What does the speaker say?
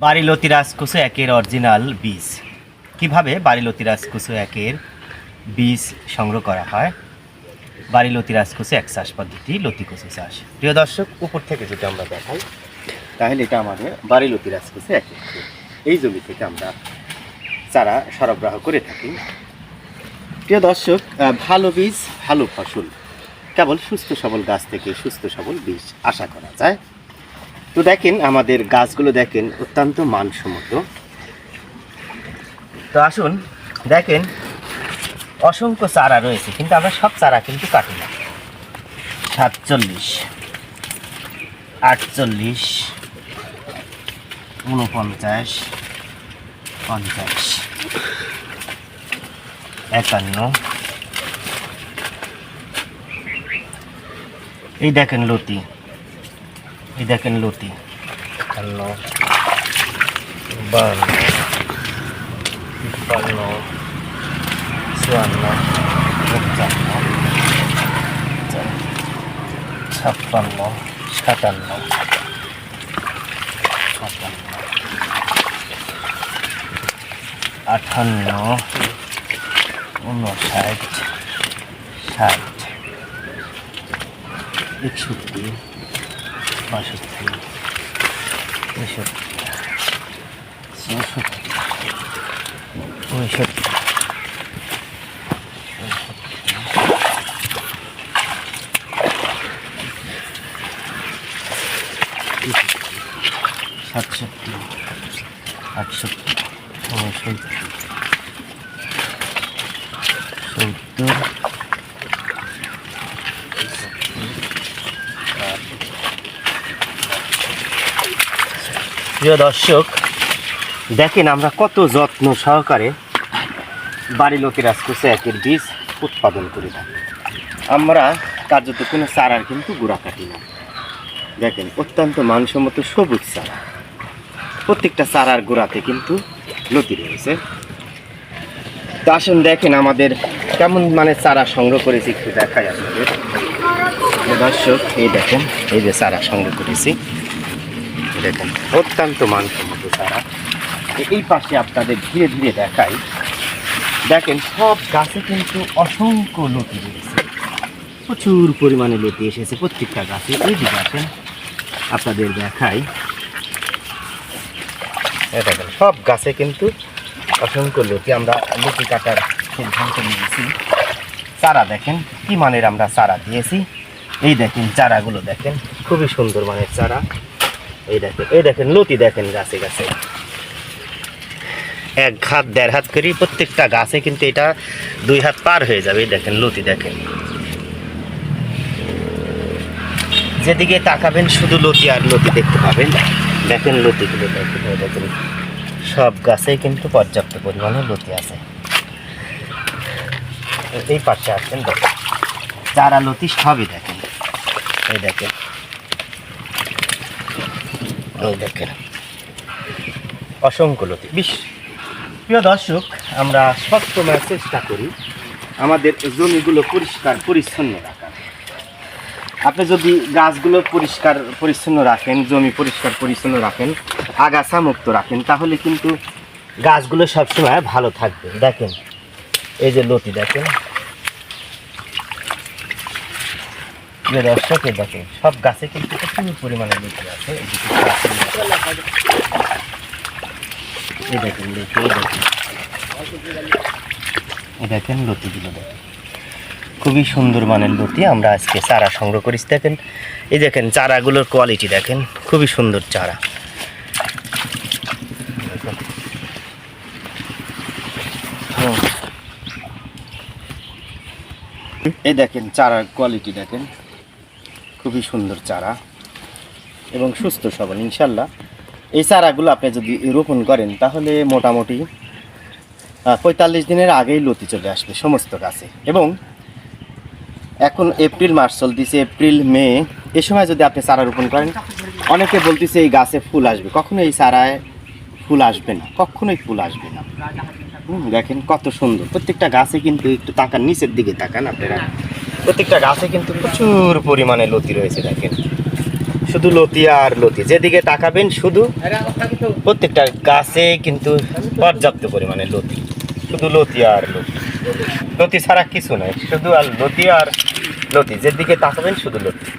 বাড়িলতি রাজকুসু একের অরিজিনাল বীজ। কীভাবে বাড়িলতি রাজকুসু একের বীজ সংগ্রহ করা হয়? বাড়িলতি রাজকুসু এক চাষ পদ্ধতি লতিকুসু চাষ। প্রিয় দর্শক, উপর থেকে যদি আমরা দেখাই, তাহলে এটা আমাদের বাড়িলতি রাজকুসু এক। এই জমি থেকে আমরা চারা সরবরাহ করে থাকি। প্রিয় দর্শক ভালো বীজ, ভালো ফসল। কেবল সুস্থ সবল গাছ থেকে সুস্থ সবল বীজ আশা করা যায়। তো দেখেন, আমাদের গাছগুলো দেখেন অত্যন্ত মানসম্মত। তো আসুন, দেখেন, অসংখ্য চারা রয়েছে, কিন্তু আমরা সব চারা কিন্তু কাটি না। সাতচল্লিশ, আটচল্লিশ উনপঞ্চাশ পঞ্চাশ, একান্ন। এই দেখেন লতি। এই দেখেন লতি একান্ন বান্ন তিপ্পান্ন চুয়ান্ন পঞ্চান্ন ছাপ্পান্ন সাতান্ন সাতান্ন আটান্ন উনষাট ষাট একষট্টি 八十六，六十六，四十五，六十六，嗯，八十七，八十七，六十六，六十六。প্রিয় দর্শক, দেখেন আমরা কত যত্ন সহকারে বাড়ি লোকের রাজকোষে একের বীজ উৎপাদন করে থাকি আমরা কার্যত কোনো চারার কিন্তু গোড়া কাটি না। দেখেন, অত্যন্ত মানসম্মত সবুজ চারা। প্রত্যেকটা চারার গোড়াতে কিন্তু লতি রয়েছে। তো আসুন দেখেন আমাদের কেমন মানে চারা সংগ্রহ করেছি, একটু দেখাই আপনাদের। দর্শক, এই দেখেন, এই যে চারা সংগ্রহ করেছি। দেখেন, অত্যন্ত মানসম্মত চারা এই পাশে আপনাদের ধীরে ধীরে দেখাই। দেখেন, সব গাছে কিন্তু অসংখ্য লতি রয়েছে। প্রচুর পরিমাণে লতি এসেছে প্রত্যেকটা গাছে। এই দিকে আসেন, আপনাদের দেখাই। দেখেন, সব গাছে কিন্তু অসংখ্য লতি। আমরা লতি কাটার সিদ্ধান্ত নিয়েছি। চারা দেখেন, কি মানের আমরা চারা দিয়েছি। এই দেখেন, চারাগুলো দেখেন, খুবই সুন্দর মানের চারা। এই দেখেন এই দেখেন, লতি দেখেন গাছে গাছে। এক হাত, দেড় হাত করি প্রত্যেকটা গাছে কিন্তু এটা দুই হাত পার হয়ে যাবে, এই দেখেন, লতি দেখেন। যেদিকে তাকাবেন, শুধু লতি আর লতি দেখতে পাবেন। দেখেন লতিগুলো দেখেন সব গাছেই কিন্তু পর্যাপ্ত পরিমাণে লতি আছে। এই পাশে আসছেন দেখেন। চারা লতি সবই দেখেন, এই দেখেন। দেখেন অসংখ্য লতি। বিশ। প্রিয় দর্শক, আমরা সবসময় চেষ্টা করি। আমাদের জমিগুলো পরিষ্কার, পরিচ্ছন্ন রাখার। আপনি যদি গাছগুলো পরিষ্কার, পরিচ্ছন্ন রাখেন, জমি পরিষ্কার, পরিচ্ছন্ন রাখেন, আগাছা মুক্ত রাখেন, তাহলে কিন্তু গাছগুলো সবসময় ভালো থাকবে। দেখেন, এই যে লতি দেখেন। প্রিয় দর্শক এই দেখেন সব গাছে কিন্তু প্রচুর পরিমাণে লতি আছে দেখেন এই দেখেন। দেখেন লতিগুলো দেখেন। খুবই সুন্দর মানের লতি, আমরা আজকে চারা সংগ্রহ করেছি দেখেন, এই দেখেন চারাগুলোর কোয়ালিটি দেখেন, খুবই সুন্দর চারা। এই দেখেন চারার কোয়ালিটি দেখেন। খুবই সুন্দর চারা এবং সুস্থ সবল ইনশাল্লাহ এই চারাগুলো আপনি যদি রোপণ করেন, তাহলে মোটামুটি পঁয়তাল্লিশ দিনের আগেই লতি চলে আসবে সমস্ত গাছে। এবং এখন এপ্রিল মাস চলতেছে, এপ্রিল, মে, এ সময় যদি আপনি চারা রোপণ করেন, অনেকে বলতেছে এই গাছে ফুল আসবে। কখনো এই চারায় ফুল আসবে না, কখনোই ফুল আসবে না। দেখেন কত সুন্দর। প্রত্যেকটা গাছে কিন্তু একটু তাকান, নিচের দিকে তাকান আপনারা। প্রত্যেকটা গাছে কিন্তু প্রচুর পরিমাণে লতি রয়েছে দেখেন। শুধু লতি আর লতি। যেদিকে তাকাবেন শুধু প্রত্যেকটা গাছে কিন্তু পর্যাপ্ত পরিমাণে লতি। শুধু লতি আর লতি। লতি ছাড়া কিছু নাই। শুধু আর লতি আর লতি। যেদিকে তাকাবেন শুধু লতি।